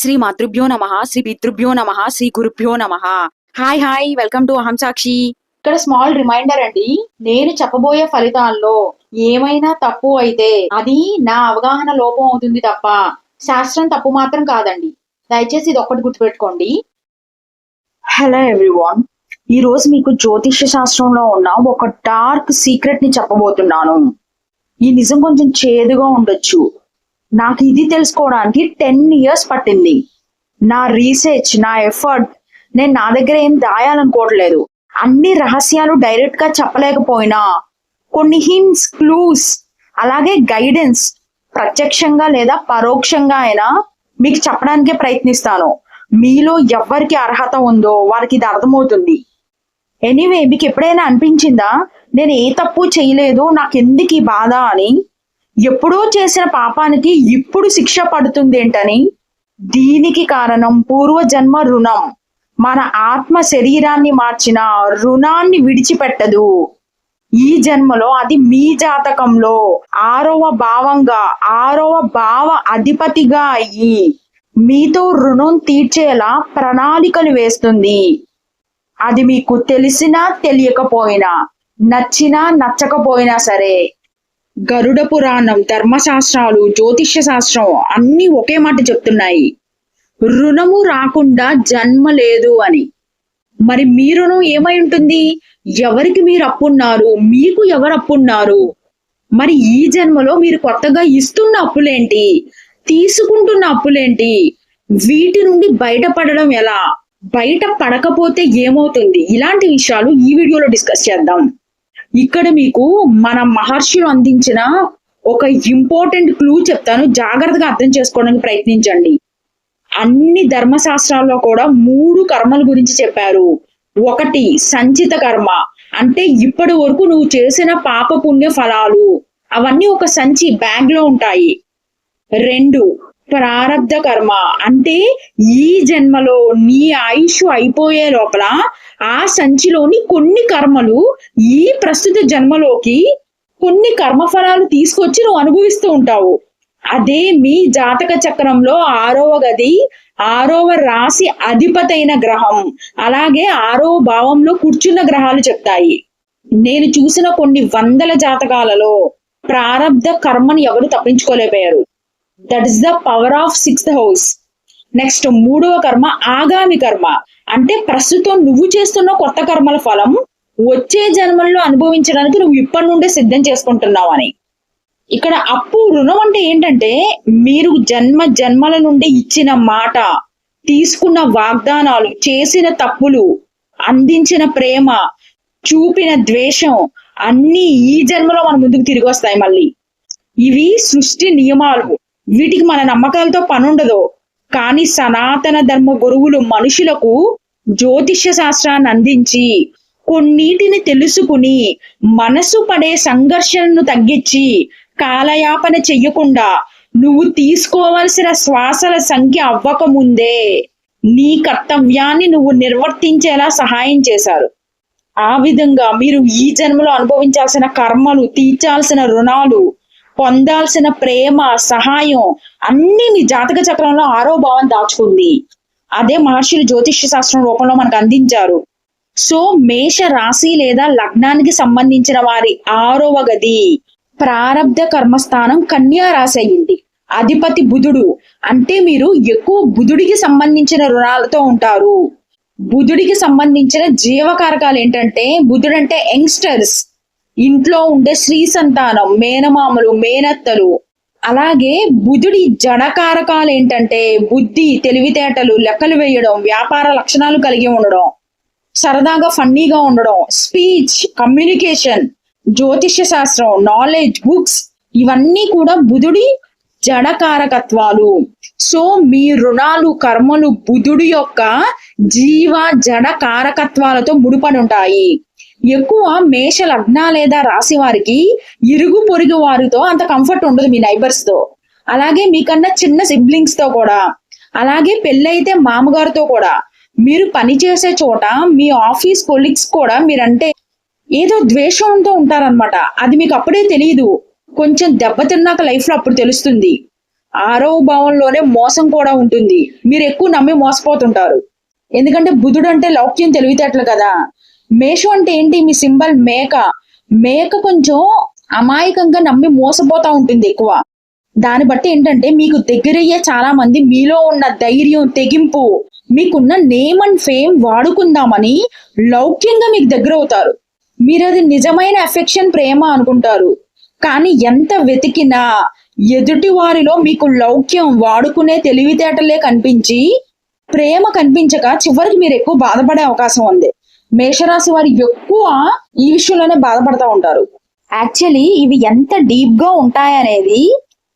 శ్రీ మాతృభ్యో నమ శ్రీ పితృభ్యో నమ శ్రీ గురుభ్యో నమ. హాయ్ హాయ్ వెల్కమ్ టు అహం సాక్షి ఇక్కడ స్మాల్ రిమైండర్ అండి నేను చెప్పబోయే ఫలితాల్లో ఏమైనా తప్పు అయితే అది నా అవగాహన లోపం అవుతుంది తప్ప శాస్త్రం తప్పు మాత్రం కాదండి. దయచేసి ఇది ఒక్కటి గుర్తుపెట్టుకోండి. హలో ఎవ్రీవాన్ ఈ రోజు మీకు జ్యోతిష్య శాస్త్రంలో ఉన్న ఒక డార్క్ సీక్రెట్ని చెప్పబోతున్నాను. ఈ నిజం కొంచెం చేదుగా ఉండొచ్చు. నాకు ఇది తెలుసుకోవడానికి టెన్ ఇయర్స్ పట్టింది. నా రీసెర్చ్ నా ఎఫర్ట్ నేను నా దగ్గర ఏం దాయాలనుకోవట్లేదు అన్ని రహస్యాలు డైరెక్ట్గా చెప్పలేకపోయినా కొన్ని హింట్స్ క్లూస్ అలాగే గైడెన్స్ ప్రత్యక్షంగా లేదా పరోక్షంగా అయినా మీకు చెప్పడానికే ప్రయత్నిస్తాను. మీలో ఎవరికి అర్హత ఉందో వారికి ఇది అర్థమవుతుంది. ఎనీవే మీకు ఎప్పుడైనా అనిపించిందా నేను ఏ తప్పు చేయలేదు నాకెందుకు ఈ బాధ అని? ఎప్పుడో చేసిన పాపానికి ఇప్పుడు శిక్ష పడుతుంది ఏంటని? దీనికి కారణం పూర్వజన్మ రుణం. మన ఆత్మ శరీరాన్ని మార్చిన రుణాన్ని విడిచిపెట్టదు. ఈ జన్మలో అది మీ జాతకంలో ఆరవ భావంగా ఆరవ భావ అధిపతిగా అయ్యి మీతో రుణం తీర్చేలా ప్రణాళికలు వేస్తుంది. అది మీకు తెలిసినా తెలియకపోయినా నచ్చినా నచ్చకపోయినా సరే గరుడ పురాణం ధర్మశాస్త్రాలు జ్యోతిష్య శాస్త్రం అన్ని ఒకే మాట చెప్తున్నాయి. రుణము రాకుండా జన్మ లేదు అని. మరి మీ రుణం ఏమై ఉంటుంది? ఎవరికి మీరు అప్పున్నారు? మీకు ఎవరు అప్పున్నారు? మరి ఈ జన్మలో మీరు కొత్తగా ఇస్తున్న అప్పులేంటి? తీసుకుంటున్న అప్పులేంటి? వీటి నుండి బయటపడడం ఎలా? బయట పడకపోతే ఏమవుతుంది? ఇలాంటి విషయాలు ఈ వీడియోలో డిస్కస్ చేద్దాం. ఇక్కడ మీకు మన మహర్షులు అందించిన ఒక ఇంపార్టెంట్ క్లూ చెప్తాను. జాగ్రత్తగా అర్థం చేసుకోవడానికి ప్రయత్నించండి. అన్ని ధర్మశాస్త్రాల్లో కూడా మూడు కర్మల గురించి చెప్పారు. ఒకటి సంచిత కర్మ. అంటే ఇప్పటి వరకు నువ్వు చేసిన పాప పుణ్య ఫలాలు. అవన్నీ ఒక సంచి బ్యాగ్లో ఉంటాయి. రెండు ప్రారబ్ధ కర్మ. అంటే ఈ జన్మలో నీ ఆయుష్ అయిపోయే లోపల ఆ సంచిలోని కొన్ని కర్మలు ఈ ప్రస్తుత జన్మలోకి కొన్ని కర్మఫలాలు తీసుకొచ్చి నువ్వు అనుభవిస్తూ ఉంటావు. అదే మీ జాతక చక్రంలో ఆరవ గది ఆరవ రాశి అధిపతైన గ్రహం. అలాగే ఆరవ భావంలో కూర్చున్న గ్రహాలు చెప్తాయి. నేను చూసిన కొన్ని వందల జాతకాలలో ప్రారంధ కర్మని ఎవరు తప్పించుకోలేకపోయారు. That is the power of sixth house next మూడవ కర్మ ఆగామి కర్మ. అంటే ప్రస్తుతం నువ్వు చేస్తున్న కొత్త కర్మల ఫలం వచ్చే జన్మల్లో అనుభవించడానికి నువ్వు ఇప్పటి నుండే సిద్ధం చేసుకుంటున్నావు అని. ఇక్కడ అప్పు రుణం అంటే ఏంటంటే మీరు జన్మ జన్మల నుండి ఇచ్చిన మాట తీసుకున్న వాగ్దానాలు చేసిన తప్పులు అందించిన ప్రేమ చూపిన ద్వేషం అన్ని ఈ జన్మలో మన ముందుకు తిరిగి వస్తాయి మళ్ళీ. ఇవి సృష్టి నియమాలు. వీటికి మన నమ్మకాలతో పనుండదు. కానీ సనాతన ధర్మ గురువులు మనుషులకు జ్యోతిష్య శాస్త్రాన్ని అందించి కొన్నిటిని తెలుసుకుని మనసు పడే సంఘర్షణను తగ్గించి కాలయాపన చెయ్యకుండా నువ్వు తీసుకోవలసిన శ్వాసల సంఖ్య అవ్వకముందే నీ కర్తవ్యాన్ని నువ్వు నిర్వర్తించేలా సహాయం చేశారు. ఆ విధంగా మీరు ఈ జన్మలో అనుభవించాల్సిన కర్మలు తీర్చాల్సిన రుణాలు పొందాల్సిన ప్రేమ సహాయం అన్ని మీ జాతక చక్రంలో ఆరో భావం దాచుకుంది. అదే మహర్షులు జ్యోతిష్య శాస్త్రం రూపంలో మనకు అందించారు. సో మేష రాశి లేదా లగ్నానికి సంబంధించిన వారి ఆరవ గది ప్రారంధ కర్మస్థానం కన్యా రాశి అయింది అధిపతి బుధుడు. అంటే మీరు ఎక్కువ బుధుడికి సంబంధించిన రుణాలతో ఉంటారు. బుధుడికి సంబంధించిన జీవకారకాలు ఏంటంటే బుధుడు అంటే యంగ్స్టర్స్. ఇంట్లో ఉండే స్త్రీ సంతానం మేనమామలు మేనత్తలు అలాగే బుధుడి జడకారకాలు ఏంటంటే బుద్ధి తెలివితేటలు లెక్కలు వేయడం వ్యాపార లక్షణాలు కలిగి ఉండడం సరదాగా ఫన్నీగా ఉండడం స్పీచ్ కమ్యూనికేషన్ జ్యోతిష్య శాస్త్రం నాలెడ్జ్ బుక్స్ ఇవన్నీ కూడా బుధుడి జడకారకత్వాలు. సో మీ రుణాలు కర్మలు బుధుడి యొక్క జీవ జడ కారకత్వాలతో ముడిపడి ఉంటాయి. ఎక్కువ మేష లగ్న లేదా రాశి వారికి ఇరుగు పొరుగు వారితో అంత కంఫర్ట్ ఉండదు మీ నైబర్స్తో. అలాగే మీకన్నా చిన్న సిబ్లింగ్స్తో కూడా. అలాగే పెళ్ళైతే మామగారితో కూడా. మీరు పని చేసే చోట మీ ఆఫీస్ కొలీగ్స్ కూడా మీరంటే ఏదో ద్వేషంతో ఉంటారనమాట అది మీకు అప్పుడే తెలియదు కొంచెం దెబ్బతిన్నాక లైఫ్లో అప్పుడు తెలుస్తుంది. ఆరవ భావంలోనే మోసం కూడా ఉంటుంది. మీరు ఎక్కువ నమ్మి మోసపోతుంటారు. ఎందుకంటే బుధుడు అంటే లౌక్యం తెలివితేటలు కదా. మేషం అంటే ఏంటి? మీ సింబల్ మేక. మేక కొంచెం అమాయకంగా నమ్మి మోసపోతా ఉంటుంది ఎక్కువ. దాన్ని బట్టి ఏంటంటే మీకు దగ్గరయ్యే చాలా మంది మీలో ఉన్న ధైర్యం తెగింపు మీకున్న నేమ్ అండ్ ఫేమ్ వాడుకుందామని లౌక్యంగా మీకు దగ్గర అవుతారు మీరు అది నిజమైన అఫెక్షన్ ప్రేమ అనుకుంటారు. కానీ ఎంత వెతికినా ఎదుటి వారిలో మీకు లౌక్యం వాడుకునే తెలివితేటలే కనిపించి ప్రేమ కనిపించక చివరికి మీరు ఎక్కువ బాధపడే అవకాశం ఉంది. మేషరాశి వారు ఎక్కువ ఈ విషయంలోనే బాధపడతా ఉంటారు. యాక్చువల్లీ ఇవి ఎంత డీప్గా ఉంటాయనేది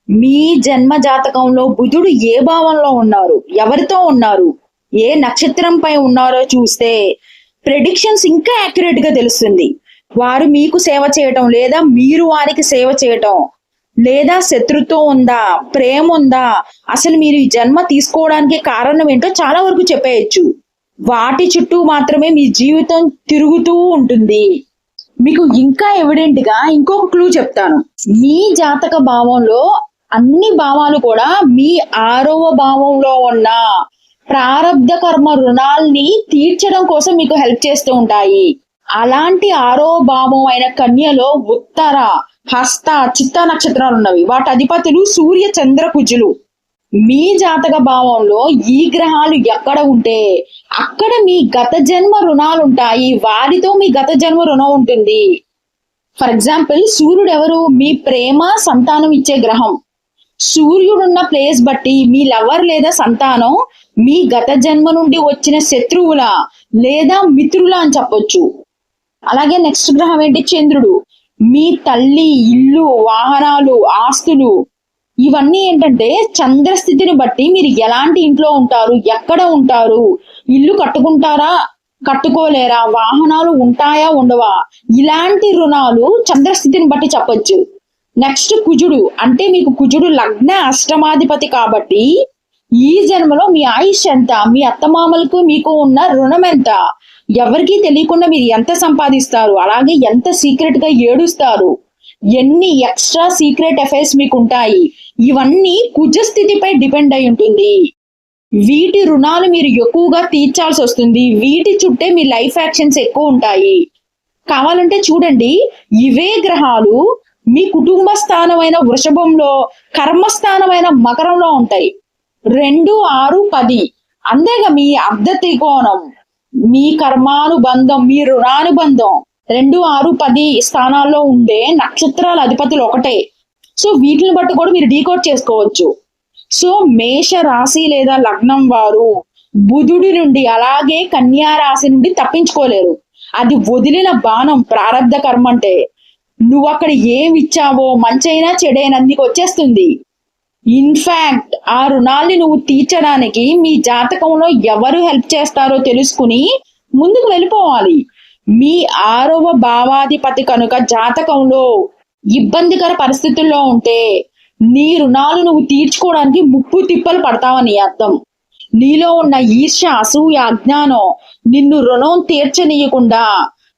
మీ జన్మ జాతకంలో బుధుడు ఏ భావంలో ఉన్నారు ఎవరితో ఉన్నారు ఏ నక్షత్రంపై ఉన్నారో చూస్తే ప్రెడిక్షన్స్ ఇంకా యాక్యురేట్గా తెలుస్తుంది. వారు మీకు సేవ చేయటం లేదా మీరు వారికి సేవ చేయటం లేదా శత్రుత్వం ఉందా ప్రేమ ఉందా అసలు మీరు ఈ జన్మ తీసుకోవడానికి కారణం ఏంటో చాలా వరకు చెప్పేయచ్చు. వాటి చుట్టూ మాత్రమే మీ జీవితం తిరుగుతూ ఉంటుంది. మీకు ఇంకా ఎవిడెంట్గా ఇంకొక క్లూ చెప్తాను. మీ జాతక భావంలో అన్ని భావాలు కూడా మీ ఆరవ భావంలో ఉన్న ప్రారంధ కర్మ రుణాల్ని తీర్చడం కోసం మీకు హెల్ప్ చేస్తూ ఉంటాయి. అలాంటి ఆరో భావం అయిన కన్యలో ఉత్తర హస్త చిత్త నక్షత్రాలు ఉన్నవి. వాటి అధిపతులు సూర్య చంద్ర కుజులు. మీ జాతక భావంలో ఈ గ్రహాలు ఎక్కడ ఉంటే అక్కడ మీ గత జన్మ రుణాలు ఉంటాయి వారితో మీ గత జన్మ రుణం ఉంటుంది. ఫర్ ఎగ్జాంపుల్ సూర్యుడు ఎవరు మీ ప్రేమ సంతానం ఇచ్చే గ్రహం. సూర్యుడున్న ప్లేస్ బట్టి మీ లవర్ లేదా సంతానం మీ గత జన్మ నుండి వచ్చిన శత్రువుల లేదా మిత్రుల అని చెప్పొచ్చు. అలాగే నెక్స్ట్ గ్రహం ఏంటి? చంద్రుడు. మీ తల్లి ఇల్లు వాహనాలు ఆస్తులు ఇవన్నీ ఏంటంటే చంద్రస్థితిని బట్టి మీరు ఎలాంటి ఇంట్లో ఉంటారు ఎక్కడ ఉంటారు ఇల్లు కట్టుకుంటారా కట్టుకోలేరా వాహనాలు ఉంటాయా ఉండవా? ఇలాంటి రుణాలు చంద్రస్థితిని బట్టి చెప్పొచ్చు. నెక్స్ట్ కుజుడు. అంటే మీకు కుజుడు లగ్న అష్టమాధిపతి కాబట్టి ఈ జన్మలో మీ ఆయుష్ ఎంత? మీ అత్తమామలకు మీకు ఉన్న రుణం ఎంత? ఎవరికీ తెలియకుండా మీరు ఎంత సంపాదిస్తారు? అలాగే ఎంత సీక్రెట్గా ఏడుస్తారు? ఎన్ని ఎక్స్ట్రా సీక్రెట్ అఫైర్స్ మీకు ఉంటాయి ఇవన్నీ కుజస్థితిపై డిపెండ్ అయి ఉంటుంది. వీటి రుణాలు మీరు ఎక్కువగా తీర్చాల్సి వస్తుంది. వీటి చుట్టే మీ లైఫ్ యాక్షన్స్ ఎక్కువ ఉంటాయి. కావాలంటే చూడండి ఇవే గ్రహాలు మీ కుటుంబ స్థానమైన వృషభంలో కర్మస్థానమైన మకరంలో ఉంటాయి. రెండు ఆరు పది. అంతేగా మీ అర్ధ త్రికోణం. మీ కర్మానుబంధం మీ రుణానుబంధం. రెండు ఆరు పది స్థానాల్లో ఉండే నక్షత్రాల అధిపతులు ఒకటే. సో వీటిని బట్టి కూడా మీరు డీకోడ్ చేసుకోవచ్చు. సో మేష రాశి లేదా లగ్నం వారు బుధుడి నుండి అలాగే కన్యా రాశి నుండి తప్పించుకోలేరు. అది వదిలిన బాణం ప్రారంధ కర్మ అంటే నువ్వు అక్కడ ఏమి ఇచ్చావో మంచైనా చెడైనా నీకు వచ్చేస్తుంది. ఇన్ఫాక్ట్ ఆ రుణాల్ని నువ్వు తీర్చడానికి మీ జాతకంలో ఎవరు హెల్ప్ చేస్తారో తెలుసుకుని ముందుకు వెళ్ళిపోవాలి. మీ ఆరవ భావాధిపతి కనుక జాతకంలో ఇబ్బందికర పరిస్థితుల్లో ఉంటే నీ రుణాలు నువ్వు తీర్చుకోవడానికి ముప్పు తిప్పలు పడతావని అర్థం. నీలో ఉన్న ఈర్ష్య అసూయ అజ్ఞానం నిన్ను రుణం తీర్చనీయకుండా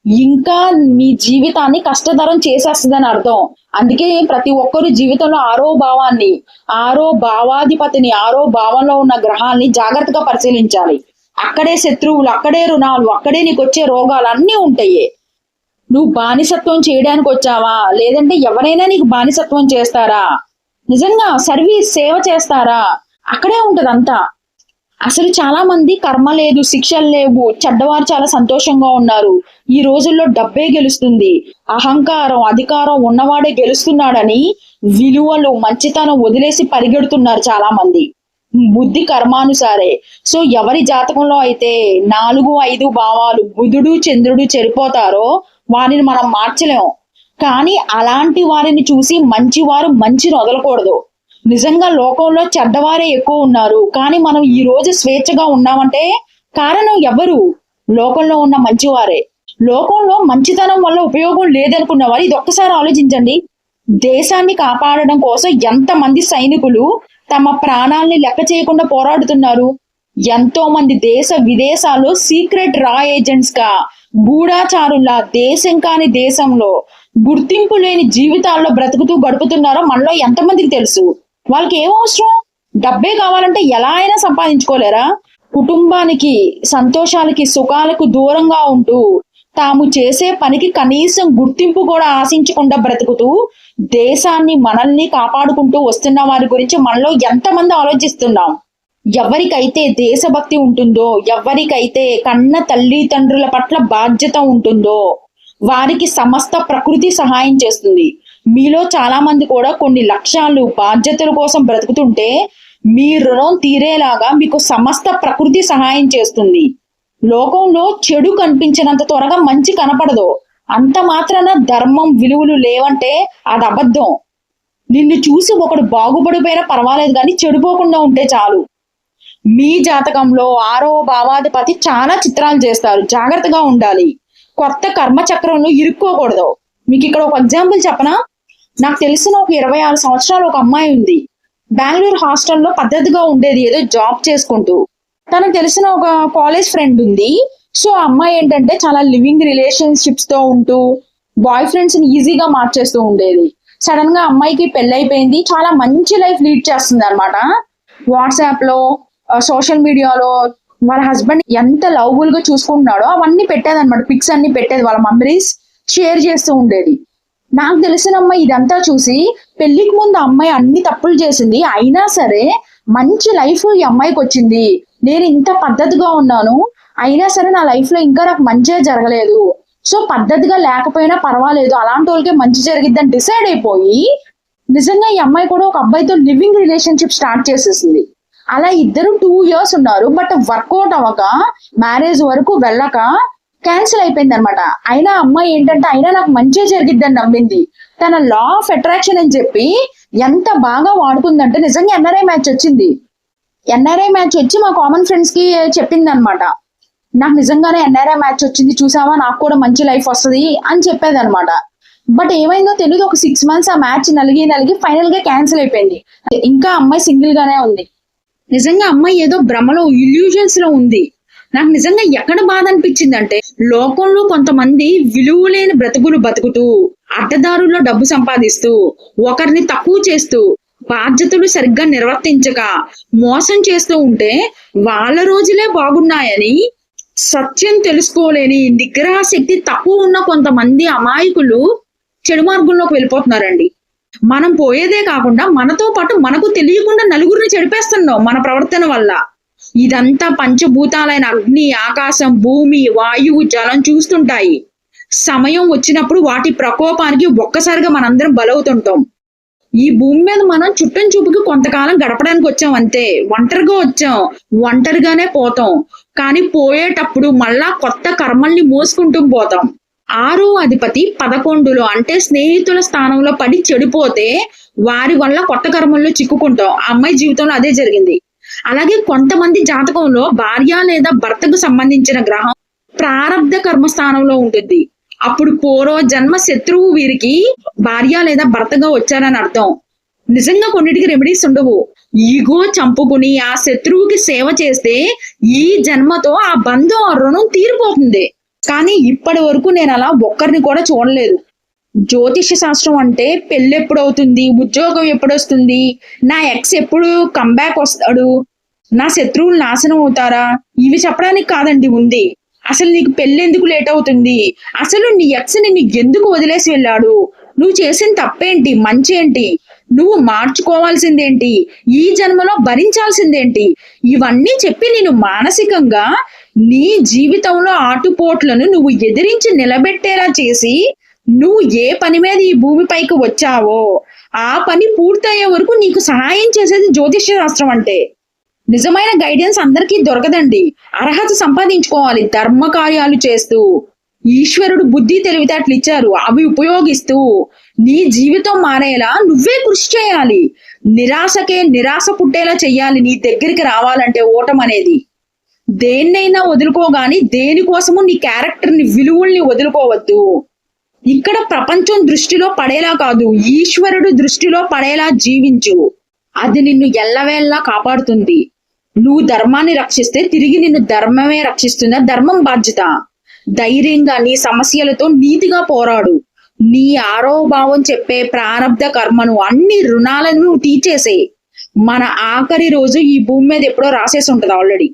ఇంకా నీ జీవితాన్ని కష్టతరం చేసేస్తుందని అర్థం. అందుకే ప్రతి ఒక్కరు జీవితంలో ఆరో భావాన్ని ఆరో భావాధిపతిని ఆరో భావంలో ఉన్న గ్రహాల్ని జాగ్రత్తగా పరిశీలించాలి. అక్కడే శత్రువులు అక్కడే రుణాలు అక్కడే నీకు వచ్చే రోగాలు అన్నీ ఉంటాయి నువ్వు బానిసత్వం చేయడానికి వచ్చావా? లేదంటే ఎవరైనా నీకు బానిసత్వం చేస్తారా? నిజంగా సర్వీస్ సేవ చేస్తారా? అక్కడే ఉంటది అంతా అసలు చాలా మంది కర్మ లేదు శిక్షలు లేవు చెడ్డవారు చాలా సంతోషంగా ఉన్నారు. ఈ రోజుల్లో డబ్బే గెలుస్తుంది. అహంకారం అధికారం ఉన్నవాడే గెలుస్తున్నాడని విలువలు మంచితనం వదిలేసి పరిగెడుతున్నారు చాలా మంది బుద్ధి కర్మానుసారే. సో ఎవరి జాతకంలో అయితే నాలుగు ఐదు భావాలు బుధుడు చంద్రుడు చెడిపోతారో వారిని మనం మార్చలేం. కానీ అలాంటి వారిని చూసి మంచివారు మంచిని వదలకూడదు నిజంగా లోకంలో చెడ్డవారే ఎక్కువ ఉన్నారు. కానీ మనం ఈ రోజు స్వేచ్ఛగా ఉన్నామంటే కారణం ఎవరు? లోకంలో ఉన్న మంచివారే. లోకంలో మంచితనం వల్ల ఉపయోగం లేదనుకున్న వారు ఇది ఒక్కసారి ఆలోచించండి. దేశాన్ని కాపాడడం కోసం ఎంతమంది సైనికులు తమ ప్రాణాల్ని లెక్క చేయకుండా పోరాడుతున్నారు. ఎంతో మంది దేశ విదేశాల్లో సీక్రెట్ రా ఏజెంట్స్గా గూఢాచారుల దేశం కాని దేశంలో గుర్తింపు లేని జీవితాల్లో బ్రతుకుతూ గడుపుతున్నారో మనలో ఎంతమందికి తెలుసు? వాళ్ళకి ఏం అవసరం? డబ్బే కావాలంటే ఎలా అయినా సంపాదించుకోలేరా? కుటుంబానికి సంతోషాలకి సుఖాలకు దూరంగా ఉంటూ తాము చేసే పనికి కనీసం గుర్తింపు కూడా ఆశించకుండా బ్రతుకుతూ దేశాన్ని మనల్ని కాపాడుకుంటూ వస్తున్న వారి గురించి మనలో ఎంతమంది ఆలోచిస్తున్నాం? ఎవరికైతే దేశభక్తి ఉంటుందో ఎవరికైతే కన్న తల్లిదండ్రుల పట్ల బాధ్యత ఉంటుందో వారికి సమస్త ప్రకృతి సహాయం చేస్తుంది. మీలో చాలా మంది కూడా కొన్ని లక్ష్యాలు బాధ్యతల కోసం బ్రతుకుతుంటే మీ రుణం తీరేలాగా మీకు సమస్త ప్రకృతి సహాయం చేస్తుంది. లోకంలో చెడు కనిపించినంత త్వరగా మంచి కనపడదు. అంత మాత్రాన ధర్మం విలువలు లేవంటే అది అబద్ధం. నిన్ను చూసి ఒకడు బాగుపడిపోయినా పర్వాలేదు కానీ చెడిపోకుండా ఉంటే చాలు. మీ జాతకంలో ఆరో భావాధిపతి చాలా చిత్రాలు చేస్తారు. జాగ్రత్తగా ఉండాలి. కొత్త కర్మ చక్రంలో ఇరుక్కోకూడదు. మీకు ఇక్కడ ఒక ఎగ్జాంపుల్ చెప్పనా? నాకు తెలిసిన ఒక ఇరవై ఆరు సంవత్సరాలు ఒక అమ్మాయి ఉంది. బెంగళూరు హాస్టల్లో పద్ధతిగా ఉండేది ఏదో జాబ్ చేసుకుంటూ. తనకు తెలిసిన ఒక కాలేజ్ ఫ్రెండ్ ఉంది. సో ఆ అమ్మాయి ఏంటంటే చాలా లివింగ్ రిలేషన్షిప్స్తో ఉంటూ బాయ్ ఫ్రెండ్స్ని ఈజీగా మార్చేస్తూ ఉండేది. సడన్గా అమ్మాయికి పెళ్ళైపోయింది. చాలా మంచి లైఫ్ లీడ్ చేస్తుంది అనమాట వాట్సాప్లో సోషల్ మీడియాలో వాళ్ళ హస్బెండ్ ఎంత లవ్బుల్గా చూసుకుంటున్నాడో అవన్నీ పెట్టేది అనమాట పిక్స్ అన్ని పెట్టేది వాళ్ళ మెమరీస్ షేర్ చేస్తూ ఉండేది. నాకు తెలిసిన అమ్మాయి ఇదంతా చూసి పెళ్ళికి ముందు అమ్మాయి అన్ని తప్పులు చేసింది. అయినా సరే మంచి లైఫ్ ఈ అమ్మాయికి వచ్చింది. నేను ఇంత పద్ధతిగా ఉన్నాను అయినా సరే నా లైఫ్లో ఇంకా నాకు మంచిగా జరగలేదు. సో పద్ధతిగా లేకపోయినా పర్వాలేదు. అలాంటి వాళ్ళకే మంచి జరిగిద్దని డిసైడ్ అయిపోయి నిజంగా ఈ అమ్మాయి కూడా ఒక అబ్బాయితో లివింగ్ రిలేషన్షిప్ స్టార్ట్ చేసేసింది. అలా ఇద్దరు టూ ఇయర్స్ ఉన్నారు బట్ వర్కౌట్ అవ్వక మ్యారేజ్ వరకు వెళ్ళక క్యాన్సిల్ అయిపోయింది అనమాట అయినా అమ్మాయి ఏంటంటే అయినా నాకు మంచిగా జరిగిద్దని నమ్మింది. తన లా ఆఫ్ అట్రాక్షన్ అని చెప్పి ఎంత బాగా వాడుకుందంటే నిజంగా ఎన్ఆర్ఐ మ్యాచ్ వచ్చింది. ఎన్ఆర్ఐ మ్యాచ్ వచ్చి మా కామన్ ఫ్రెండ్స్కి చెప్పింది అనమాట నాకు నిజంగానే ఎన్ఆర్ఐ మ్యాచ్ వచ్చింది చూసావా? నాకు కూడా మంచి లైఫ్ వస్తుంది అని చెప్పేది అనమాట బట్ ఏమైందో తెలియదు ఒక సిక్స్ మంత్స్ ఆ మ్యాచ్ నలిగి నలిగి ఫైనల్గా క్యాన్సిల్ అయిపోయింది. ఇంకా అమ్మాయి సింగిల్ గానే ఉంది. నిజంగా అమ్మాయి ఏదో భ్రమలో ఇల్యూజన్స్లో ఉంది. నాకు నిజంగా ఎక్కడ బాధ అనిపించింది అంటే లోకంలో కొంతమంది విలువ లేని బ్రతుకులు బతుకుతూ అడ్డదారుల్లో డబ్బు సంపాదిస్తూ ఒకరిని తక్కువ చేస్తూ బాధ్యతలు సరిగ్గా నిర్వర్తించక మోసం చేస్తూ ఉంటే వాళ్ళ రోజులే బాగున్నాయని సత్యం తెలుసుకోలేని నిగ్రహ శక్తి తక్కువ ఉన్న కొంతమంది అమాయకులు చెడు మార్గంలోకి వెళ్ళిపోతున్నారండి. మనం పోయేదే కాకుండా మనతో పాటు మనకు తెలియకుండా నలుగురిని చెడిపేస్తున్నాం మన ప్రవర్తన వల్ల. ఇదంతా పంచభూతాలైన అగ్ని ఆకాశం భూమి వాయువు జలం చూస్తుంటాయి. సమయం వచ్చినప్పుడు వాటి ప్రకోపానికి ఒక్కసారిగా మనందరం బలవుతుంటాం. ఈ భూమి మీద మనం చుట్టం చూపుకి కొంతకాలం గడపడానికి వచ్చాం అంతే. ఒంటరిగా వచ్చాం. ఒంటరిగానే పోతాం. కానీ పోయేటప్పుడు మళ్ళా కొత్త కర్మల్ని మోసుకుంటూ పోతాం. ఆరో అధిపతి పదకొండులో అంటే స్నేహితుల స్థానంలో పడి చెడిపోతే వారి వల్ల కొత్త కర్మల్లో చిక్కుకుంటాం. ఆ అమ్మాయి జీవితంలో అదే జరిగింది. అలాగే కొంతమంది జాతకంలో భార్య లేదా భర్తకు సంబంధించిన గ్రహం ప్రారంధ కర్మ స్థానంలో ఉంటుంది. అప్పుడు పూర్వ జన్మ శత్రువు వీరికి భార్య లేదా భర్తగా వచ్చారని అర్థం. నిజంగా కొన్నిటికి రెమెడీస్ ఉండవు. ఈగో చంపుకుని ఆ శత్రువుకి సేవ చేస్తే ఈ జన్మతో ఆ బంధం ఆ రుణం తీరిపోతుంది. కానీ ఇప్పటి వరకు నేను అలా ఒక్కరిని కూడా చూడలేదు. జ్యోతిష శాస్త్రం అంటే పెళ్ళి ఎప్పుడు అవుతుంది ఉద్యోగం ఎప్పుడు వస్తుంది నా ఎక్స్ ఎప్పుడు కంబ్యాక్ వస్తాడు నా శత్రువులు నాశనం అవుతారా? ఇవి చెప్పడానికి కాదండి ఉంది. అసలు నీకు పెళ్ళెందుకు లేట్ అవుతుంది? అసలు నీ ఎక్స్ నిన్ను ఎందుకు వదిలేసి వెళ్ళాడు? నువ్వు చేసిన తప్పేంటి? మంచి ఏంటి నువ్వు మార్చుకోవాల్సిందేంటి? ఈ జన్మలో భరించాల్సిందేంటి? ఇవన్నీ చెప్పి నేను మానసికంగా నీ జీవితంలో ఆటుపోట్లను నువ్వు ఎదిరించి నిలబెట్టేలా చేసి నువ్వు ఏ పని మీద ఈ భూమిపైకి వచ్చావో ఆ పని పూర్తయ్యే వరకు నీకు సహాయం చేసేది జ్యోతిష శాస్త్రం అంటే. నిజమైన గైడెన్స్ అందరికీ దొరకదండి. అర్హత సంపాదించుకోవాలి ధర్మ కార్యాలు చేస్తూ. ఈశ్వరుడు బుద్ధి తెలివితేటలు ఇచ్చారు అవి ఉపయోగిస్తూ. నీ జీవితం మారేలా నువ్వే కృషి చేయాలి. నిరాశకే నిరాశ పుట్టేలా చెయ్యాలి నీ దగ్గరికి రావాలంటే ఓటం అనేది. దేన్నైనా వదులుకోగాని దేనికోసము నీ క్యారెక్టర్ని విలువల్ని వదులుకోవద్దు. ఇక్కడ ప్రపంచం దృష్టిలో పడేలా కాదు ఈశ్వరుడు దృష్టిలో పడేలా జీవించు. అది నిన్ను ఎల్లవేళ్ళలా కాపాడుతుంది. నువ్వు ధర్మాన్ని రక్షిస్తే తిరిగి నిన్ను ధర్మమే రక్షిస్తుందా ధర్మం బాధ్యత. ధైర్యంగా నీ సమస్యలతో నీతిగా పోరాడు. నీ ఆరో భావం చెప్పే ప్రారంధ కర్మను అన్ని రుణాలను నువ్వు తీర్చేసే. మన ఆఖరి రోజు ఈ భూమి మీద ఎప్పుడో రాసేసి ఉంటది ఆల్రెడీ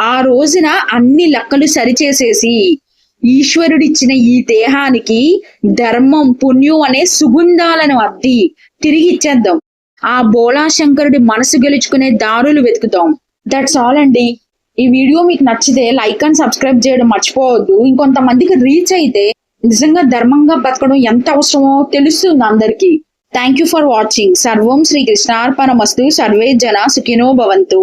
ఆ రోజున అన్ని లెక్కలు సరిచేసేసి ఈశ్వరుడిచ్చిన ఈ దేహానికి ధర్మం పుణ్యం అనే సుగుంధాలను అద్ది తిరిగి ఇచ్చేద్దాం. ఆ బోళాశంకరుడి మనసు గెలుచుకునే దారులు వెతుకుతాం. దట్స్ ఆల్ అండి. ఈ వీడియో మీకు నచ్చితే లైక్ అండ్ సబ్స్క్రైబ్ చేయడం మర్చిపోవద్దు. ఇంకొంతమందికి రీచ్ అయితే నిజంగా ధర్మంగా బతకడం ఎంత అవసరమో తెలుస్తుంది అందరికీ. థ్యాంక్ యూ ఫర్ వాచింగ్ సర్వం శ్రీ కృష్ణార్పణమస్తు. సర్వే జన సుఖినో భవంతు.